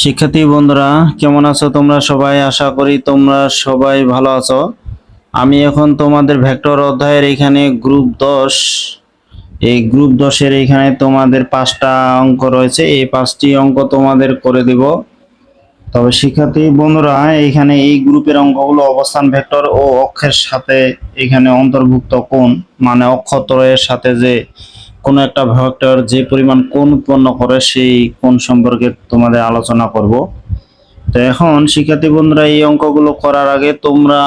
শিক্ষার্থী বন্ধুরা, কেমন আছো তোমরা সবাই? আশা করি তোমরা সবাই ভালো আছো। আমি এখন তোমাদের ভেক্টর অধ্যায়ের এখানে গ্রুপ দশ। এই গ্রুপ দশের এখানে তোমাদের পাঁচটা অঙ্ক রয়েছে। এই পাঁচটি অঙ্ক তোমাদের করে দিব। তবে শিক্ষার্থী বন্ধুরা, এখানে এই গ্রুপের অঙ্কগুলো অবস্থান ভেক্টর ও অক্ষের সাথে এখানে অন্তর্ভুক্ত কোন মানে অক্ষত্রয়ের সাথে যে কোনো একটা ভেক্টর যে পরিমাণ কোণ উৎপন্ন করে সেই কোণ সম্পর্কে তোমাদের আলোচনা করব। তো এখন শিক্ষার্থী বন্ধুরা, এই অঙ্কগুলো করার আগে তোমরা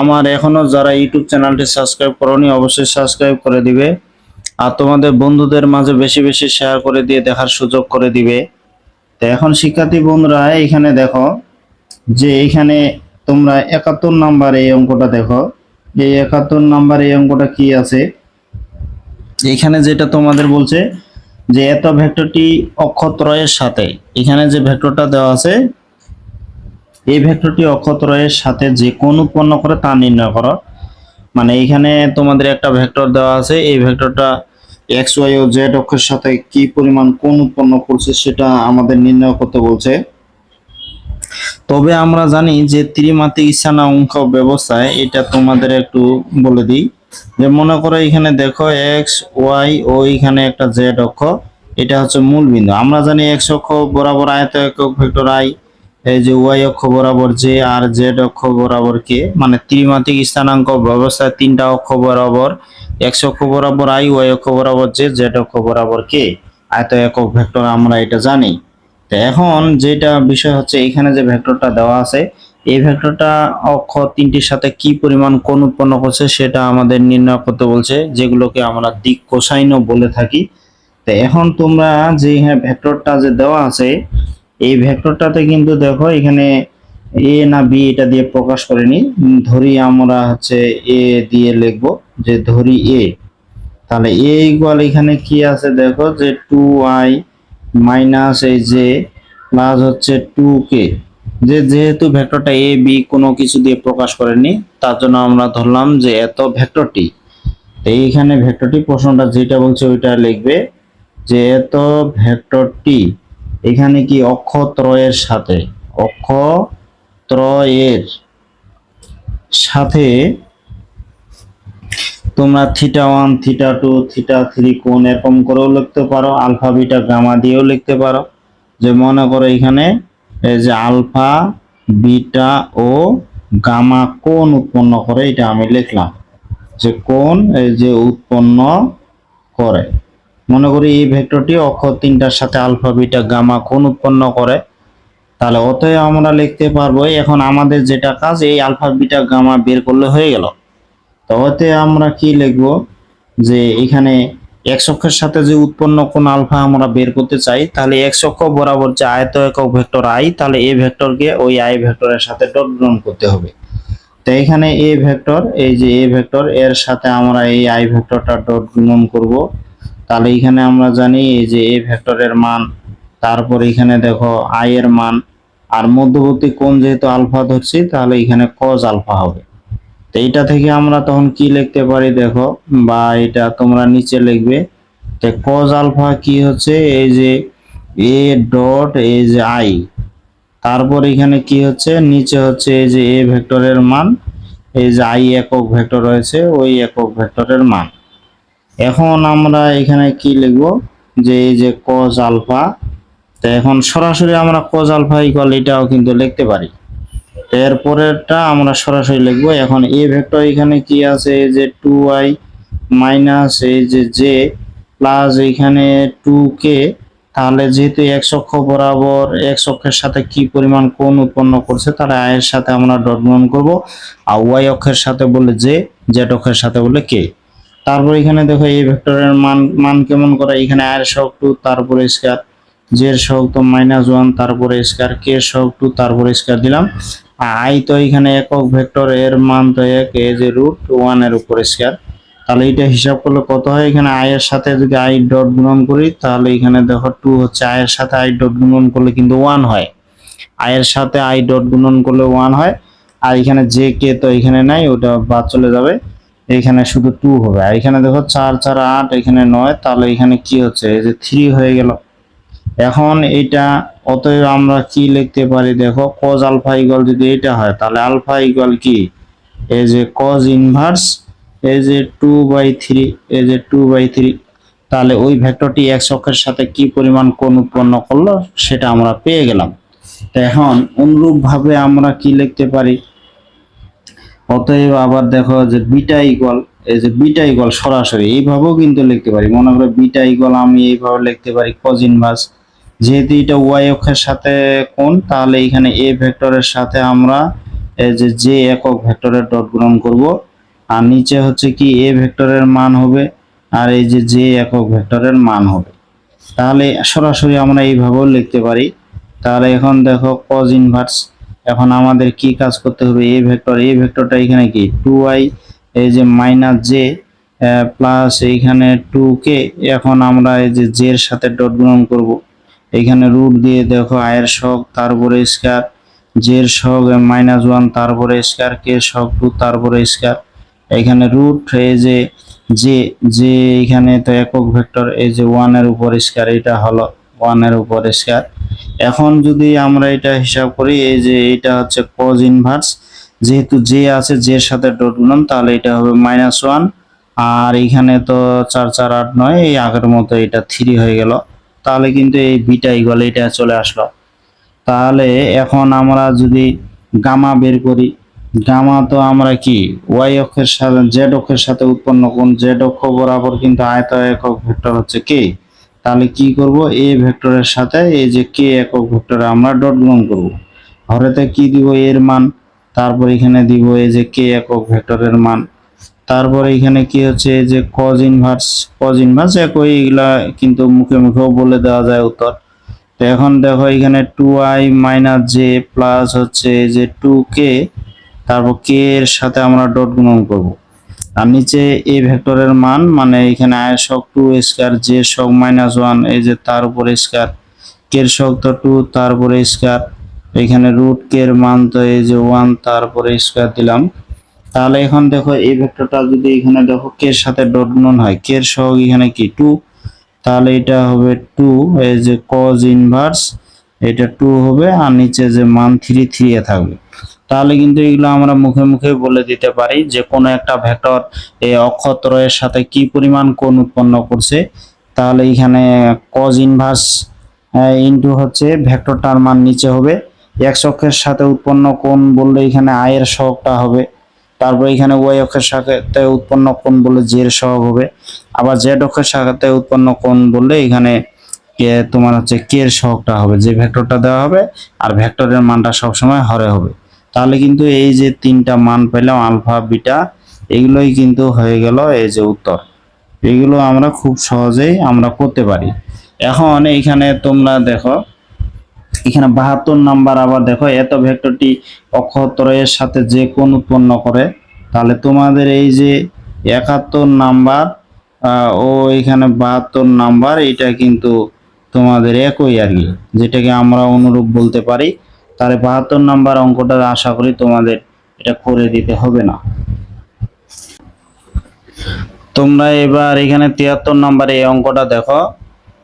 আমার এখনও যারা ইউটিউব চ্যানেলটি সাবস্ক্রাইব করনি, অবশ্যই সাবস্ক্রাইব করে দিবে আর তোমাদের বন্ধুদের মাঝে বেশি বেশি শেয়ার করে দিয়ে দেখার সুযোগ করে দিবে। তো এখন শিক্ষার্থী বন্ধুরা, এখানে দেখো যে এখানে তোমরা একাত্তর নাম্বার এই অঙ্কটা দেখো। এই একাত্তর নাম্বার এই অঙ্কটা কি আছে? এখানে যেটা তোমাদের বলছে যে এত ভেক্টরটি অক্ষত্রয়ের সাথে, এখানে যে ভেক্টরটা দেওয়া আছে, এই ভেক্টরটি অক্ষত্রয়ের সাথে যে কোন উৎপন্ন করে তা নির্ণয় করো। মানে এখানে তোমাদের একটা ভেক্টর দেওয়া আছে, এই ভেক্টরটা এক্স ওয়াই ও জেড অক্ষের সাথে কি পরিমাণ কোন উৎপন্ন করছে সেটা আমাদের নির্ণয় করতে বলছে। তবে আমরা জানি যে ত্রিমাত্রিক স্থানাঙ্ক ব্যবস্থায় এটা তোমাদের একটু বলে দিই। যে মনে করো এখানে দেখো এক্স ওয়াই ও এখানে একটা জেড অক্ষ, এটা হচ্ছে মূল বিন্দু। আমরা জানি এক্স অক্ষ বরাবর আয়ত একক ভেক্টর আই এই যে ওয়াই অক্ষ বরাবর জে আর জেড অক্ষ বরাবর কে মানে ত্রিমাত্রিক স্থানাঙ্ক ব্যবস্থায় তিনটা অক্ষ বরাবর এক্স অক্ষ বরাবর আই ওয়াই অক্ষ বরাবর জে জেড অক্ষ বরাবর কে আয়ত একক ভেক্টর আমরা এটা জানি। তো এখন যেটা বিষয় হচ্ছে, এখানে যে ভেক্টরটা দেওয়া আছে এই ভেক্টরটা অক্ষ তিনটির সাথে কি পরিমাণ কোণ উৎপন্ন করছে সেটা আমাদের নির্ণয় করতে বলছে, যেগুলোকে আমরা দিক কোসাইনও বলে থাকি। তো এখন তোমরা যে হ্যাঁ ভেক্টরটা যে দেওয়া আছে, এই ভেক্টরটাতে কিন্তু দেখো এখানে এ না বি এটা দিয়ে প্রকাশ করিনি। ধরি আমরা হচ্ছে এ দিয়ে লিখব যে ধরি এ। তাহলে এ ইকুয়াল এখানে কি আছে দেখো যে টু আই মাইনাস এই যে প্লাস হচ্ছে টু কে যে যেহেতু ভেক্টরটা এ বি কোনো কিছু দিয়ে প্রকাশ করেনি, তার জন্য আমরা ধরলাম যে এত ভেক্টরটি এইখানে ভেক্টরটি প্রশ্নটা যেটা বলছে ওইটা লিখবে যে এত ভেক্টরটি এখানে কি অক্ষত্রয়ের সাথে অক্ষত্রয়ের সাথে তোমরা theta one theta two theta three কোন এরকম করেও লিখতে পারো আলফা বিটা গামা দিয়েও লিখতে পারো। যে মনে করো এখানে এই যে আলফা, বিটা ও গামা কোন উৎপন্ন করে, এটা আমি লিখলাম। যে কোন এই যে উৎপন্ন করে। মনে করি এই ভেক্টরটি অক্ষর তিনটার সাথে আলফা, বিটা, গামা কোন উৎপন্ন করে। তাহলে অতএব আমরা লিখতে পারব, এখন আমাদের যেটা কাজ, এই আলফা, বিটা, গামা বের করলে হয়ে গেল। তো অতএব আমরা কি লিখব? যে এখানে এক্স অক্ষের সাথে যে উৎপন্ন কোন আলফা আমরা বের করতে চাই, তাহলে এক্স অক্ষ বরাবর যে আয়ত একক ভেক্টর আই তাহলে এ ভেক্টরকে ওই আই ভেক্টরের সাথে ডট গুণন করতে হবে। তো এখানে এ ভেক্টর, এই যে এ ভেক্টর, এর সাথে আমরা এই আই ভেক্টরটা ডট গুণন করব। তাহলে এখানে আমরা জানি এই যে এ ভেক্টরের মান, তারপর এখানে দেখো আই এর মান, আর মধ্যবর্তী কোণ যেহেতু আলফা ধরছি, তাহলে এখানে কজ আলফা হবে। তো এইটা থেকে আমরা তখন কি লিখতে পারি দেখো, বা এটা তোমরা নিচে লিখবে। তো কজ আলফা কি হচ্ছে? এই যে এ ডট এই যে আই তারপর এখানে কি হচ্ছে? নিচে হচ্ছে এই যে এ ভেক্টরের মান, এই যে আই একক ভেক্টর রয়েছে, ওই একক ভেক্টরের মান। এখন আমরা এখানে কি লিখব? যে এই যে কজ আলফা, তো এখন সরাসরি আমরা কজ আলফা ইকুয়াল এটাও কিন্তু লিখতে পারি। এরপরেরটা আমরা সরাসরি লিখব। এখন এ ভেক্টর এখানে কি আছে? এই যে টু আই মাইনাস এই যে জে প্লাস এখানে টু কে তাহলে যেহেতু এক্স অক্ষ বরাবর এক্স অক্ষের সাথে কি পরিমাণ কোণ উৎপন্ন করছে, তাহলে আই এর সাথে আমরা ডট গুণন করব। আর ওয়াই অক্ষের সাথে বলে জে জেড অক্ষের সাথে বলে কে তারপর এখানে দেখো এই ভেক্টরের মান মান কেমন করে? এখানে আয়ের সহগ টু তারপরে স্কয়ার জের সহগ তো মাইনাস ওয়ান তারপরে স্কয়ার কে সহগ টু তারপরে স্কয়ার দিলাম। আই তো এখানে একক ভেক্টর এর মান তো এক, এ যে রুট ওয়ানের উপর স্কয়ার। তাহলে এটা হিসাব করলে কত হয়? এখানে আই এর সাথে যদি আই ডট গুণন করি, তাহলে এখানে দেখো টু হচ্ছে আই এর সাথে আই ডট গুণন করলে কিন্তু ওয়ান হয়। আই এর সাথে আই ডট গুণন করলে ওয়ান হয়। আর এখানে জে কে তো এখানে নাই, ওটা বাদ চলে যাবে। এখানে শুধু টু হবে। আর এখানে দেখো চার চার, আট, এখানে নয়। তাহলে এখানে কি হচ্ছে? এই যে থ্রি হয়ে গেল। এখন এটা অতএব আমরা কি লিখতে পারি? দেখো, cos আলফা ইকুয়াল যদি এটা হয়, তাহলে আলফা ইকুয়াল কি? এই যে cos ইনভার্স এই যে টু বাই থ্রি এই যে টু বাই থ্রি তাহলে ওই ভেক্টরটি এক্স অক্ষের সাথে কি পরিমাণ কোণ উৎপন্ন করল, সেটা আমরা পেয়ে গেলাম। তো এখন অনুরূপ ভাবে আমরা কি লিখতে পারি? অতএব আবার দেখো যে বিটা এই যে বিটা ইকুয়াল সরাসরি, এইভাবেও কিন্তু লিখতে পারি। মনে করো বিটা ইকুয়াল আমি এইভাবে লিখতে পারি cos ইনভার্স যেহেতু এটা ওয়াই অক্ষের সাথে কোণ, তাহলে এখানে এ ভেক্টরের সাথে আমরা যে যে একক ভেক্টরের ডট গুণন করব। আর নিচে হচ্ছে কি এ ভেক্টরের মান হবে আর এই যে যে একক ভেক্টরের মান হবে। তাহলে সরাসরি আমরা এইভাবেও লিখতে পারি। তাহলে এখন দেখো কজ ইনভার্স এখন আমাদের কি কাজ করতে হবে? এ ভেক্টর এ ভেক্টরটা এখানে কি? টু আই এই যে মাইনাস জে প্লাস এইখানে টু কে এখন আমরা এই যে জের সাথে ডট গুণন করব। এইখানে রুট দিয়ে দেখো আয়ের শখ, তারপরে স্কয়ার জের শখ মাইনাস ওয়ান তারপরে স্কয়ার কে শখ টু তারপরে স্কয়ার এখানে রুট এই যে যে যে এখানে তো একক ভেক্টর এই যে ওয়ানের উপর স্কয়ার এটা হলো ওয়ানের উপর স্কয়ার এখন যদি আমরা এটা হিসাব করি, এই যে এটা হচ্ছে cos ইনভার্স যেহেতু যে আছে জের সাথে ডট গুণন, তাহলে এটা হবে মাইনাস ওয়ান আর এখানে তো চার চার, আট, নয়, এই আগের মতো এটা থ্রি হয়ে গেল। তাহলে কিন্তু এই বিটা ইকুয়াল এটা চলে আসলো। তাহলে এখন আমরা যদি গামা বের করি, গামা তো আমরা কি? ওয়াই অক্ষের সাথে, জেড অক্ষের সাথে উৎপন্ন কোন জেড অক্ষ বরাবর কিন্তু আয়ত একক ভেক্টর হচ্ছে কে? তাহলে কি করব? এ ভেক্টরের সাথে এই যে কে একক ভেক্টরে আমরা ডট গুণন করব। হরেতে কি দিব এর মান? তারপর এখানে দিব এই যে কে একক ভেক্টরের মান। তারপরে এখানে কি হচ্ছে যে cos ইনভার্স cos ইনভার্স একই এগুলা কিন্তু মুখে মুখেও বলে দেওয়া যায় উত্তর। তো এখন দেখো এখানে two I minus J plus হচ্ছে যে টু কে তারপর কে এর সাথে আমরা ডট গুণন করব। আর নিচে এ ভেক্টরের মান মানে এখানে আয়ের শক টু স্কয়ার জে শক মাইনাস ওয়ান এই যে তার উপরে স্কয়ার কে এর শক তো টু তার উপরে স্কয়ার এখানে রুট কে এর মান তো এই যে ওয়ান তারপরে স্কয়ার দিলাম। তাহলে এখন দেখো এই ভেক্টরটা যদি এখানে দেখো কে এর সাথে ডট গুণন হয়? কে এর সহগ এখানে কি? টু। তাহলে এটা হবে টু, এই যে cos ইনভার্স এটা টু হবে আর নিচে যে মান থ্রি থ্রি এ থাকবে। তাহলে কিন্তু এগুলো আমরা মুখে মুখে বলে দিতে পারি যে কোনো একটা ভেক্টর এই অক্ষত্রয়ের সাথে কি পরিমাণ কোণ উৎপন্ন করছে। তাহলে এখানে cos ইনভার্স ইনটু হচ্ছে ভেক্টরটার মান নিচে হবে। এক্স অক্ষের সাথে উৎপন্ন কোণ বললে এখানে আয়ের সহগটা হবে। তারপর এখানে ওয়াই অক্ষের সাথে উৎপন্ন কোণ বললে জের সহগ হবে। আবার জেড অক্ষের সাথে উৎপন্ন কোণ বললে এখানে তোমার হচ্ছে কে এর সহগটা হবে। যে ভেক্টরটা দেওয়া হবে আর ভেক্টরের মানটা সবসময় হরে হবে। তাহলে কিন্তু এই যে তিনটা মান পেলাম, আলফা, বিটা, এগুলোই কিন্তু হয়ে গেল এই যে উত্তর। এগুলো আমরা খুব সহজেই আমরা করতে পারি। এখন এইখানে তোমরা দেখো এখানে বাহাত্তর নাম্বার আবার দেখো, এত ভেক্টরটি অক্ষত্রয়ের সাথে যে কোন উৎপন্ন করে, তাহলে তোমাদের এই যে একাত্তর নাম্বার ও এখানে বাহাত্তর নাম্বার, এটা কিন্তু তোমাদের একই আর কি, যেটাকে আমরা অনুরূপ বলতে পারি। তাহলে বাহাত্তর নাম্বার অঙ্কটা আশা করি তোমাদের এটা করে দিতে হবে না। তোমরা এবার এখানে তিয়াত্তর নাম্বারে এই অঙ্কটা দেখো।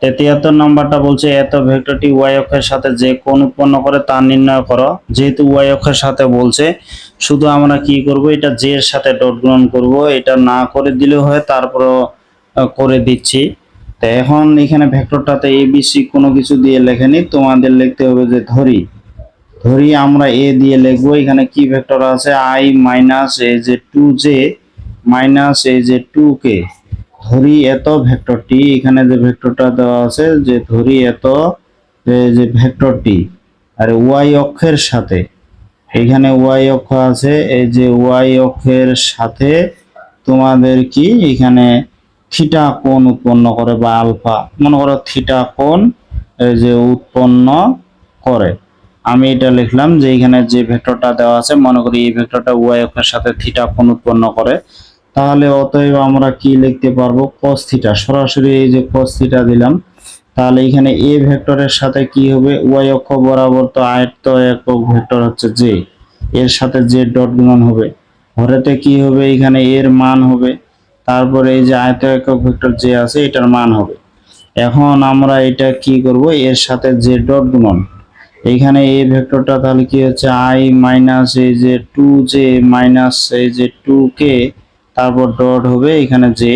তিয়াত্তর নাম্বারটা বলছে এত ভেক্টরটি ওয়াই অক্ষের সাথে যে কোণ উৎপন্ন করে তা নির্ণয় করো। যেহেতু ওয়াই অক্ষের সাথে বলছে শুধু আমরা কি করব এটা জে এর সাথে ডট গুণন করব এটা না করে দিলেও হয় তারপরও আহ, করে দিচ্ছি। তো এখন এখানে ভেক্টরটাতে এ বি সি কোনো কিছু দিয়ে লেখেনি তোমাদের লিখতে হবে যে ধরি। ধরি আমরা এ দিয়ে লিখব এখানে কি ভেক্টর আছে? আই মাইনাস এই যে টু জে মাইনাস এই যে টু কে ধরি এত ভেক্টরটি, এখানে যে ভেক্টরটা দেওয়া আছে, যে ধরি এত, যে ভেক্টরটি, আর ওয়াই অক্ষের সাথে, এখানে ওয়াই অক্ষ আছে, এই যে ওয়াই অক্ষের সাথে তোমাদের কি, এখানে থিটা কোণ উৎপন্ন করে বা আলফা, মনে করো থিটা কোণ যে উৎপন্ন করে। আমি এটা লিখলাম যে এখানে যে ভেক্টরটা দেওয়া আছে, মনে করি এই ভেক্টরটা ওয়াই অক্ষের সাথে থিটা কোণ উৎপন্ন করে। তাহলে অতএব আমরা কি লিখতে পারব? cos সরাসরি এই যে cos দিলাম, তাহলে এখানে এ ভেক্টরের সাথে কি হবে? ওয়াই অক্ষ বরাবর তো আয়ত্ত একক ভেক্টর হচ্ছে জে এর সাথে জে ডট গুণন হবে। হরেতে কি হবে? এখানে এর মান হবে। তারপরে এই যে আয়ত একক ভেক্টর যে আছে, এটার মান হবে। এখন আমরা এটা কি করব? এর সাথে যে ডট গুণন। এইখানে এই ভেক্টরটা তাহলে কি হচ্ছে? আই মাইনাস এই যে টু জে মাইনাস এই যে টু কে তারপর ডট হবে এখানে যে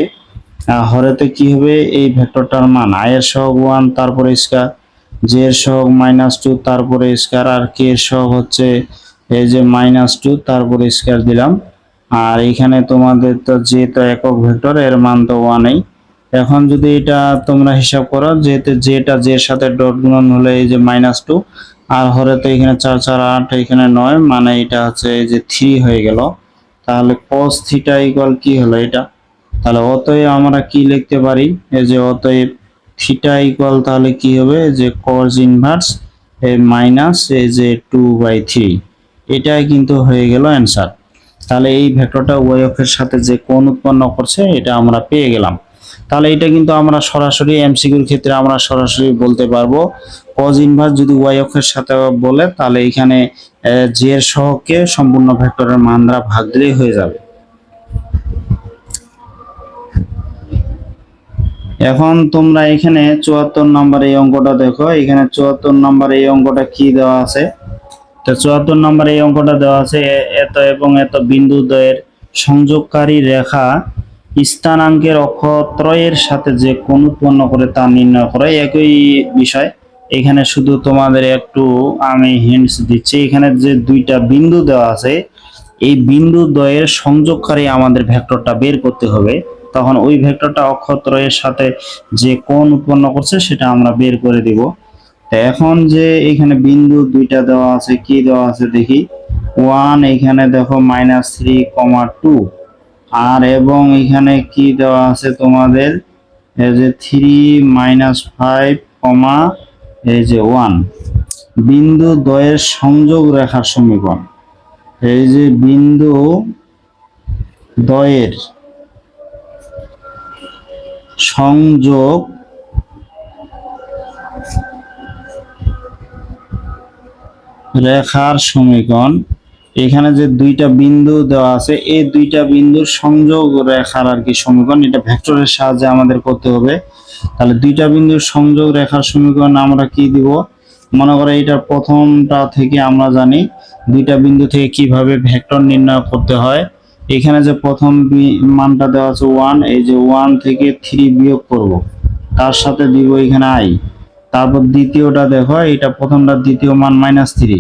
হরেতে কি হবে? এই ভেক্টরটার মান আই এর সহগ ওয়ান তারপরে স্কয়ার জে এর সহগ মাইনাস টু তারপরে স্কয়ার আর কে এর সহগ হচ্ছে এই যে মাইনাস টু তারপরে স্কয়ার দিলাম। আর এখানে তোমাদের তো যে তো একক ভেক্টর, এর মান তো ওয়ানই এখন যদি এটা তোমরা হিসাব করো, যেহেতু যেটা যে সাথে ডট গুণন হলে এই যে মাইনাস টু আর হরে তো এখানে চার চার, আট, এখানে নয় মানে এটা হচ্ছে এই যে থ্রি হয়ে গেল। তাহলে cos থিটা ইকুয়াল কি হলো এটা? তাহলে অতএব আমরা কি লিখতে পারি? এই যে অতএব থিটা ইকুয়াল তাহলে কি হবে? যে cos ইনভার্স এই মাইনাস এই যে টু বাই থ্রি এটাই কিন্তু হয়ে গেল অ্যান্সার তাহলে এই ভেক্টরটা ওয়াই অক্ষের সাথে যে কোণ উৎপন্ন করছে, এটা আমরা পেয়ে গেলাম। তাহলে এটা কিন্তু আমরা সরাসরি এমসিকিউর ক্ষেত্রে আমরা সরাসরি বলতে পারব cos ইনভার্স যদি ওয়াই অক্ষের সাথে বলে, তাহলে এখানে জে এর সহগকে সম্পূর্ণ ভেক্টরের মান দ্বারা ভাগ দিলেই হয়ে যাবে। এখন তোমরা এখানে চুয়াত্তর নম্বর এই অঙ্কটা দেখো, এখানে চুয়াত্তর নম্বর এই অঙ্কটা কি দেওয়া আছে? তো চুয়াত্তর নম্বর এই অঙ্কটা দেওয়া আছে এত এবং এত বিন্দু দ্বয়ের সংযোগকারী রেখা স্থানাঙ্কের অক্ষত্রয়ের সাথে যে কোন উৎপন্ন করে তা নির্ণয় করে, একই বিষয়। এখানে শুধু তোমাদের একটু আমি হিন্টস দিচ্ছি। এখানে যে দুইটা বিন্দু দেওয়া আছে, এই বিন্দু দ্বয়ের সংযোগকারী আমাদের ভেক্টরটা বের করতে হবে। তখন ওই ভেক্টরটা অক্ষত্রয়ের সাথে যে কোণ উৎপন্ন করছে, সেটা আমরা বের করে দিব। তো এখন যে এখানে বিন্দু দুইটা দেওয়া আছে, কি দেওয়া আছে দেখি? ওয়ান, এখানে দেখো মাইনাস থ্রি কমা টু আর এবং এখানে কি দেওয়া আছে তোমাদের? যে থ্রি মাইনাস ফাইভ কমা এই যে ওয়ান বিন্দু দ্বয়ের সংযোগ রেখার সমীকরণ। এই যে বিন্দু দ্বয়ের সংযোগ রেখার সমীকরণ, এখানে যে দুইটা বিন্দু দেওয়া আছে, এই দুইটা বিন্দুর সংযোগ রেখার আর কি সমীকরণ, এটা ভেক্টরের সাহায্যে আমাদের করতে হবে। তাহলে দুইটা বিন্দুর সংযোগ রেখার সমীকরণ আমরা কি দিব? মনে করো এটার প্রথমটা থেকে আমরা জানি দুইটা বিন্দু থেকে কীভাবে ভেক্টর নির্ণয় করতে হয়। এখানে যে প্রথম মানটা দেওয়া আছে ওয়ান এই যে ওয়ান থেকে থ্রি বিয়োগ করব। তার সাথে দিব এখানে আই তারপর দ্বিতীয়টা দেখো এটা প্রথমটা দ্বিতীয় মান মাইনাস থ্রি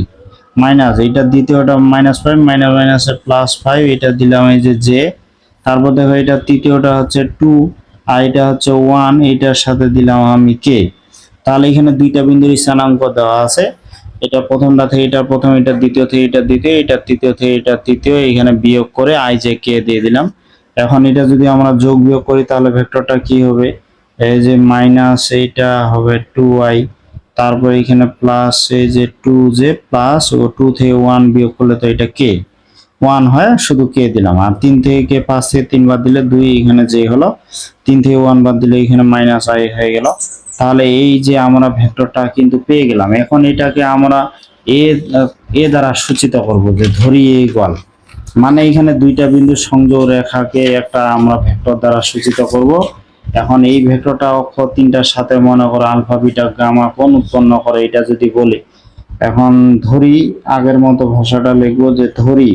মাইনাস এটা দ্বিতীয়টা minus five minus minus plus five এটা দিলাম এই যে জে তারপর দেখো এটা তৃতীয়টা হচ্ছে টু আর এটা হচ্ছে ওয়ান এটার সাথে দিলাম আমি কে তাহলে এখানে দুইটা বিন্দুর স্থানাঙ্ক দেওয়া আছে। এটা প্রথমটা থেকে, এটা প্রথম, এটা দ্বিতীয় থেকে, এটা দ্বিতীয়, এটা তৃতীয় থেকে, এটা তৃতীয়, এখানে বিয়োগ করে আই যে কে দিয়ে দিলাম। এখন এটা যদি আমরা যোগ বিয়োগ করি, তাহলে ভেক্টরটা কি হবে? এই যে মাইনাস এইটা হবে টু আই তারপর এখানে প্লাস এই যে টু যে প্লাস ও টু থেকে ওয়ান বিয়োগ করলে তো এটা কে ওয়ান হয় শুধু কে দিলাম। আর তিন থেকে কে পাঁচ থেকে তিন বাদ দিলে দুই, এখানে যে হলো। তিন থেকে ওয়ান বাদ দিলে এখানে মাইনাস আই হয়ে গেল। তাহলে এই যে আমরা ভেক্টরটা কিন্তু পেয়ে গেলাম। এখন এটাকে আমরা এ এ দ্বারা সূচিত করব যে ধরি এ ইকুয়াল মানে এখানে দুইটা বিন্দু সংযোগ রেখাকে একটা আমরা ভেক্টর দ্বারা সূচিত করব। এখন এই ভেক্টরটা অক্ষ তিনটার সাথে মনে করো আলফা, বিটা, গামা কোন উৎপন্ন করে, এটা যদি বলি। এখন ধরি, আগের মতো ভাষাটা লিখব যে ধরি। এই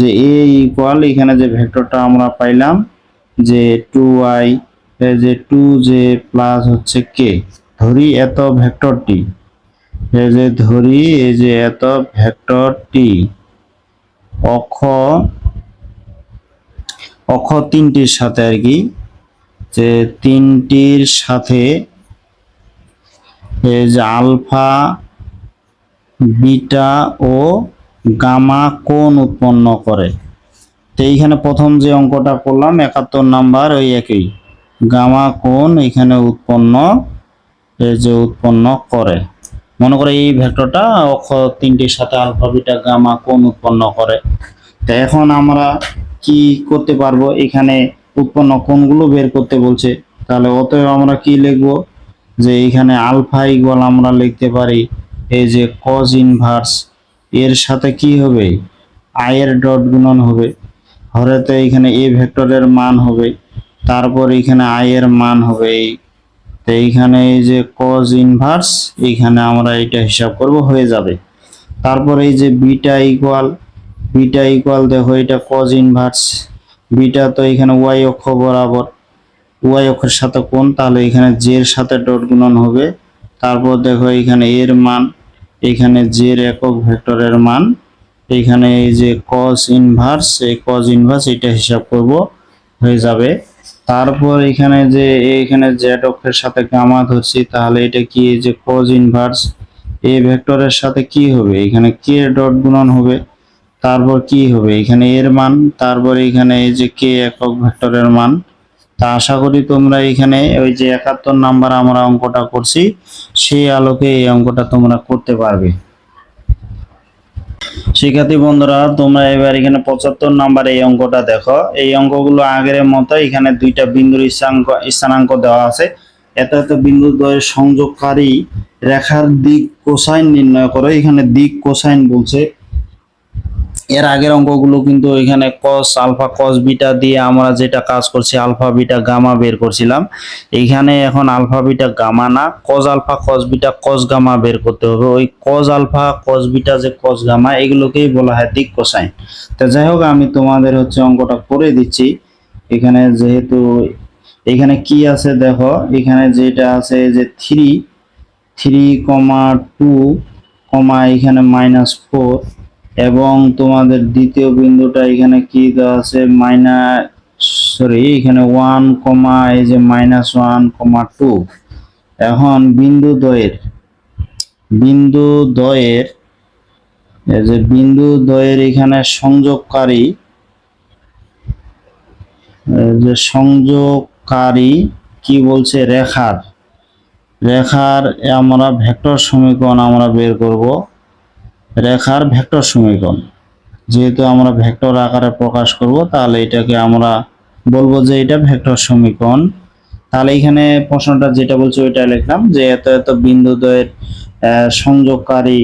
যে এ ইকুয়াল এখানে যে ভেক্টরটা আমরা পাইলাম, যে টু আই যে টু জে প্লাস হচ্ছে কে ধরি এত ভেক্টরটি যে ধরি এই যে এত ভেক্টরটি অক্ষ অক্ষ তিনটির সাথে আর কি, যে তিনটির সাথে এই যে আলফা বিটা ও গামা কোণ উৎপন্ন করে। তো এইখানে প্রথম যে অঙ্কটা করলাম, একাত্তর নাম্বার ওই একই। গামা কোণ এখানে উৎপন্ন যে উৎপন্ন করে। মনে করে এই ভেক্টরটা অক্ষ তিনটির সাথে আলফা, বিটা, গামা কোণ উৎপন্ন করে। তো এখন আমরা কি করতে পারব? এখানে উৎপন্ন কোণগুলো বের করতে বলছে। তাহলে অতএব আমরা কি লিখব? যে এখানে আলফা ইকুয়াল আমরা লিখতে পারি, এই যে কজ ইনভার্স এর সাথে কি হবে? আয়ের ডট গুণন হবে। হরেতে এখানে এ ভেক্টরের মান হবে। তারপর এখানে আয়ের মান হবে। এই তো এইখানে এই যে কজ ইনভার্স এইখানে আমরা এটা হিসাব করব, হয়ে যাবে। তারপর এই যে বিটা ইকুয়াল বিটা ইকুয়াল দেখো, এটা কজ ইনভার্স বিটা তো এখানে ওয়াই অক্ষ বরাবর। ওয়াই অক্ষের সাথে কোন তাহলে এখানে জে এর সাথে ডট গুণন হবে। তারপর দেখো এখানে এর মান। এখানে জের একক ভেক্টরের মান। এখানে এই যে কজ ইনভার্স এই কজ ইনভার্স এটা হিসাব করব, হয়ে যাবে। তারপর এখানে যে, এখানে জেড অক্ষের সাথে গামা ধরছি, তাহলে এটা কি? এই যে কজ ইনভার্স এ ভেক্টরের সাথে কি হবে? এখানে কে ডট গুণন হবে, তারপর কি হবে? এখানে এর মান, তারপর এখানে এই যে কে একক ভেক্টরের মান। তা আশা করি তোমরা এখানে ওই যে একাত্তর নাম্বার আমরা অঙ্কটা করছি, সেই আলোকে এই অঙ্কটা তোমরা করতে পারবে। শিক্ষার্থী বন্ধুরা, তোমরা এবার এখানে পঁচাত্তর নাম্বার এই অঙ্কটা দেখো। এই অঙ্কগুলো আগের মতো এখানে দুইটা বিন্দুর স্থানাঙ্ক স্থানাঙ্ক দেওয়া আছে। এত এত বিন্দু দ্বয়ের সংযোগকারী রেখার দিক কোসাইন নির্ণয় করো। এখানে দিক কোসাইন বলছে। এর আগের অঙ্কগুলো কিন্তু এখানে কস আলফা কস বিটা দিয়ে আমরা যেটা কাজ করছি আলফা বিটা গামা বের করছিলাম। এইখানে এখন আলফা বিটা গামা না cos alpha cos beta cos gamma বের করতে হবে। ওই কজ আলফা কস বিটা যে কস গামা এগুলোকেই বলা হয় দিক কোসাইন। তো যাই হোক, আমি তোমাদের হচ্ছে অঙ্কটা করে দিচ্ছি। এখানে যেহেতু এখানে কি আছে দেখো, এখানে যেটা আছে যে three three comma two comma এখানে মাইনাস ফোর এবং তোমাদের দ্বিতীয় বিন্দুটা এখানে কি দেওয়া আছে? মাইনাস সরি এখানে ওয়ান কমা এই যে মাইনাস ওয়ান কমা টু এখন বিন্দু দ্বয়ের বিন্দু দ্বয়ের, এই যে বিন্দু দ্বয়ের এখানে সংযোগকারী যে সংযোগকারী কি বলছে? রেখার। রেখার আমরা ভেক্টর সমীকরণ আমরা বের করব। রেখার ভেক্টর সমীকরণ। যেহেতু আমরা ভেক্টর আকারে প্রকাশ করব, তাহলে এটাকে আমরা বলব যে এটা ভেক্টর সমীকরণ। তাহলে এখানে প্রশ্নটা যেটা বলছে ওইটা লিখলাম, যে এত এত বিন্দুদ্বয়ের সংযোগকারী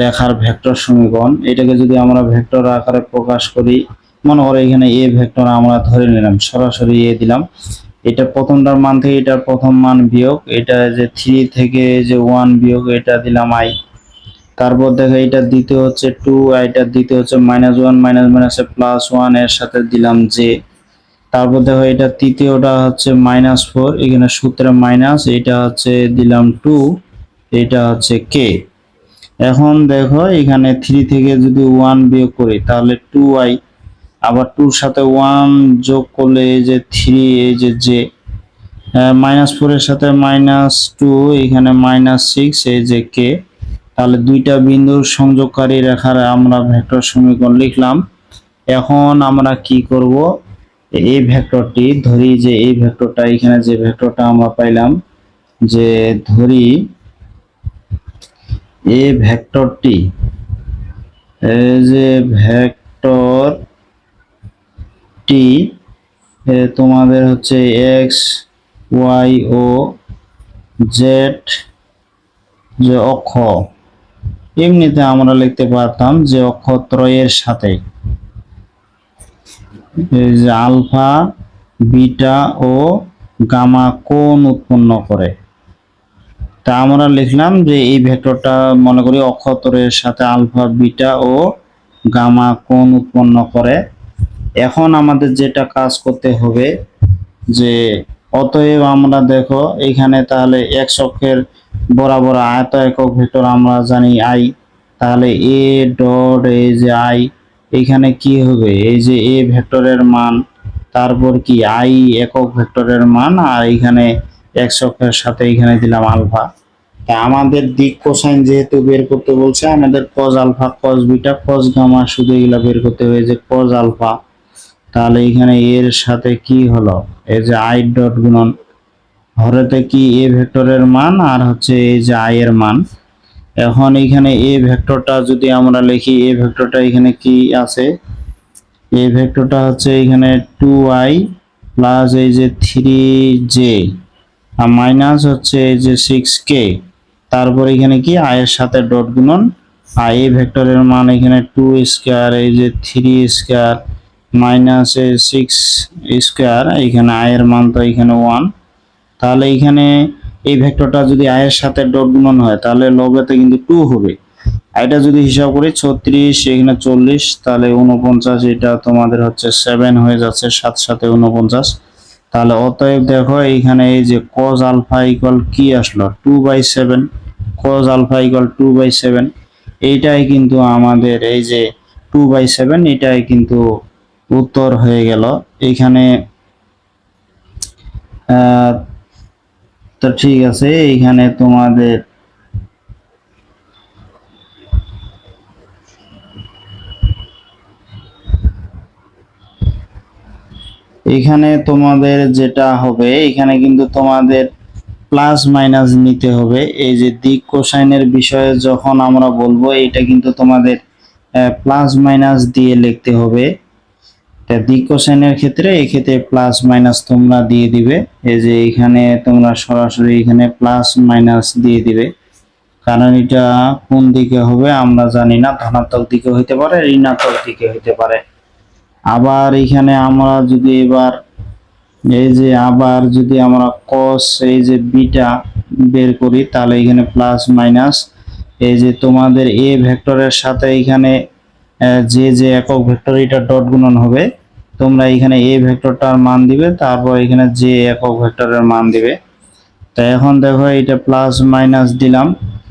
রেখার ভেক্টর সমীকরণ। এটাকে যদি আমরা ভেক্টর আকারে প্রকাশ করি, মনে করো এখানে এ ভেক্টর আমরা ধরে নিলাম, সরাসরি এ দিলাম। এটা প্রথমটার মান থেকে এটার প্রথম মান বিয়োগ, এটা যে থ্রি থেকে যে ওয়ান বিয়োগ, এটা দিলাম আই তারপর দেখো এটা দিতে হচ্ছে টু এটা দিতে হচ্ছে মাইনাস ওয়ান মাইনাস মাইনাসে প্লাস ওয়ানের সাথে দিলাম জে তারপর দেখো এটা তৃতীয়টা হচ্ছে মাইনাস ফোর এখানে সূত্রে মাইনাস এটা হচ্ছে দিলাম টু এটা হচ্ছে কে এখন দেখো এখানে থ্রি থেকে যদি ওয়ান বিয়োগ করি, তাহলে টু আই আবার টুর সাথে ওয়ান যোগ করলে এই যে থ্রি এই যে জে মাইনাস ফোরের সাথে মাইনাস টু এখানে মাইনাস সিক্স এই যে কে তাহলে দুইটা বিন্দুর সংযোগকারী রেখার আমরা ভেক্টর সমীকরণ লিখলাম। এখন আমরা কি করব? এই ভেক্টরটি ধরি যে এই ভেক্টরটা, এখানে যে ভেক্টরটা আমরা পাইলাম, যে ধরি এই ভেক্টরটি যে ভেক্টর টি তোমাদের হচ্ছে এক্স, ওয়াই ও জেড যে অক্ষ। এমনিতে আমরা লিখতে পারতাম যে অক্ষত্রয়ের সাথে। আলফা, বিটা ও গামা কোণ উৎপন্ন করে। তা আমরা লিখলাম যে এই ভেক্টরটা মনে করি অক্ষত্রয়ের সাথে আলফা, বিটা ও গামা কোণ উৎপন্ন করে। এখন আমাদের যেটা কাজ করতে হবে যে অতএব আমরা দেখো এখানে তাহলে এক অক্ষের বরাবর আয়ত একক ভেক্টর আমরা জানি আই। তাহলে এ ডট এই যে আই, এখানে কি হবে? এই যে এ ভেক্টরের মান, তারপর কি আই একক ভেক্টরের মান, আর এখানে এক অক্ষের সাথে এখানে দিলাম আলফা। তা আমাদের দিক কোসাইন যেহেতু বের করতে বলছে, আমাদের cos alpha cos beta cos gamma শুধু এগুলা বের করতে হবে যে কজ আলফা। তাহলে এখানে এর সাথে কি হলো? এই যে আই ডট গুণন হরেতে কি এ ভেক্টরের মান আর হচ্ছে এই যে আই এর মান? এখন এখানে এ ভেক্টরটা যদি আমরা লিখি এ ভেক্টরটা এখানে কি আছে? এ ভেক্টরটা হচ্ছে এখানে টু আই প্লাস এই যে থ্রি জে আর মাইনাস হচ্ছে এই যে সিক্স কে তারপর এখানে কি আয়ের সাথে ডট গুণন। আর এ ভেক্টরের মান এখানে টু স্কোয়ার এই যে থ্রি স্কোয়ার মাইনাস এ সিক্স স্কোয়ার এখানে আয়ের মান তো এখানে ওয়ান তাহলে এখানে এই ভেক্টরটা যদি আয়ের সাথে ডট গুণন হয়, তাহলে লবেতে কিন্তু টু হবে। এটা যদি হিসাব করি, ছত্রিশ, এখানে চল্লিশ, তাহলে উনপঞ্চাশ এটা তোমাদের হচ্ছে সেভেন হয়ে যাচ্ছে, সাত সাথে উনপঞ্চাশ তাহলে অতএব দেখো এইখানে এই যে কজ আলফা ইকুয়াল কি আসলো? Two by seven cos alpha equal two by seven এইটাই কিন্তু আমাদের এই যে টু বাই সেভেন এটাই কিন্তু উত্তর হয়ে গেল। এইখানে তো ঠিক আছে, এইখানে তোমাদের এখানে তোমাদের যেটা হবে এখানে কিন্তু তোমাদের প্লাস মাইনাস নিতে হবে। এই যে দিক কোসাইনের বিষয়ে যখন আমরা বলব এটা কিন্তু তোমাদের প্লাস মাইনাস দিয়ে লিখতে হবে। তা দিক কোসাইনের ক্ষেত্রে এক্ষেত্রে প্লাস মাইনাস তোমরা দিয়ে দিবে। এই যে এখানে তোমরা সরাসরি এখানে প্লাস মাইনাস দিয়ে দিবে। কারণ এটা কোন দিকে হবে আমরা জানি না, ধনাত্মক দিকে হইতে পারে, ঋণাত্মক দিকে হইতে পারে। আবার এখানে আমরা যদি এবার এই যে আবার যদি আমরা cos এই যে বিটা বের করি, তাহলে এখানে প্লাস মাইনাস এই যে তোমাদের এ ভেক্টরের সাথে এখানে যে যে একক ভেক্টর এটা ডট গুণন হবে। তোমরা এখানে এ ভেক্টরটার মান দিবে, তারপর এখানে যে একক ভেক্টরের মান দিবে। তো এখন দেখো, এটা প্লাস মাইনাস দিলাম।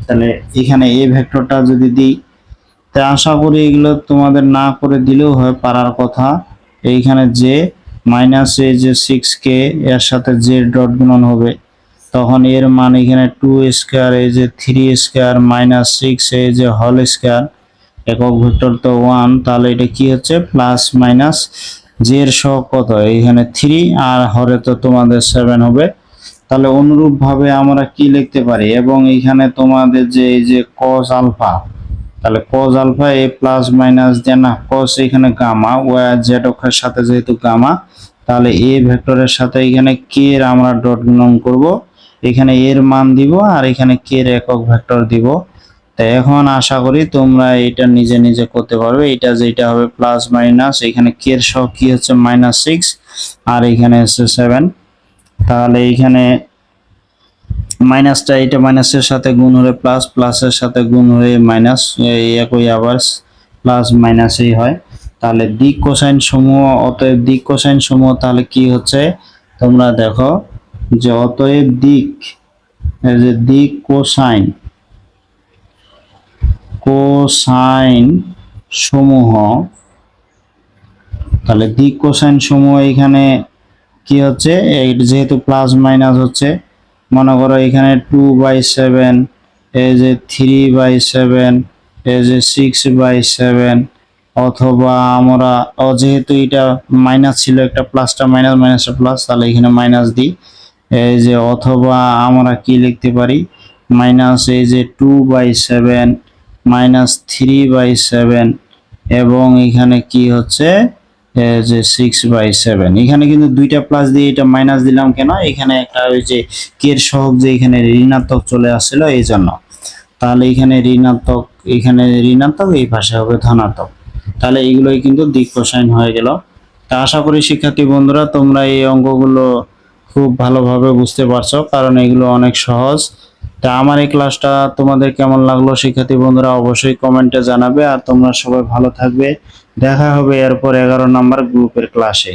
তাহলে এখানে এ ভেক্টরটা যদি দিই তাই আশা করি এগুলো তোমাদের না করে দিলেও হয়, পারার কথা। এইখানে যে মাইনাস এই যে সিক্স কে এর সাথে যে ডট গুণন হবে। তখন এর মান এখানে টু স্কোয়ার এই যে থ্রি স্কোয়ার মাইনাস সিক্স এই যে হল স্কোয়ার একক ভেক্টর তো ওয়ান তাহলে এটা কি হচ্ছে? প্লাস মাইনাস জের সহ কত? এখানে থ্রি আর হরে তো তোমাদের সেভেন হবে। তাহলে অনুরূপভাবে আমরা কি লিখতে পারি? এবং এখানে তোমাদের যে, এই যে cos আলফা তাহলে cos আলফা এ প্লাস মাইনাস দিয়ে, না, cos এখানে গামা ওয়াই জেড অক্ষের সাথে যেহেতু গামা তাহলে এ ভেক্টরের সাথে এখানে কে এর আমরা ডট গুণন করব। এখানে এর মান দিব, আর এখানে কে এর একক ভেক্টর দিব। তো এখন আশা করি তোমরা এটা নিজে নিজে করতে পারবে। এটা যেটা হবে প্লাস মাইনাস এখানে কে এর সহ কি হচ্ছে? মাইনাস সিক্স আর এখানে হচ্ছে সেভেন তাহলে এখানে মাইনাসটা এটা মাইনাসের সাথে গুণ হলে প্লাস প্লাসের সাথে গুণ হয়ে মাইনাস একই আবার প্লাস মাইনাসই হয়। তাহলে দিক কোসাইন সমূহ, অতএব দিক কোসাইন সমূহ তাহলে কি হচ্ছে? তোমরা দেখো যে অতএব দিক যে দিক কোসাইন কোসাইন সমূহ। তাহলে দিক কোসাইন সমূহ এখানে কি হচ্ছে? এই যেহেতু প্লাস মাইনাস হচ্ছে, মনে করো এখানে টু বাই সেভেন, এই যে থ্রি বাই সেভেন, এই যে সিক্স বাই সেভেন, অথবা আমরা যেহেতু এটা মাইনাস ছিল একটা প্লাসটা মাইনাস, মাইনাসটা প্লাস, তাহলে এখানে মাইনাস দিই। এই যে অথবা আমরা কি লিখতে পারি? মাইনাস এই যে two by seven minus three by seven এবং এখানে কি হচ্ছে যে সিক্স বাই সেভেন এখানে কিন্তু দুইটা প্লাস দিয়ে এটা মাইনাস দিলাম কেন? এখানে একটা ওই যে কের সহগ যে এখানে ঋণাত্মক চলে আসছিল, এই জন্য। তাহলে এখানে ঋণাত্মক এখানে ঋণাত্মক, এই পাশে হবে ধনাত্মক। তাহলে এইগুলোই কিন্তু দিক কোসাইন হয়ে গেল। তা আশা করি শিক্ষার্থী বন্ধুরা, তোমরা এই অঙ্কগুলো খুব ভালোভাবে বুঝতে পারছ, কারণ এগুলো অনেক সহজ। তা আমার এই ক্লাসটা তোমাদের কেমন লাগল শিক্ষার্থী বন্ধুরা অবশ্যই কমেন্টে জানাবে আর তোমরা সবাই ভালো থাকবে। দেখা হবে এরপর এগারো নম্বর গ্রুপের ক্লাসে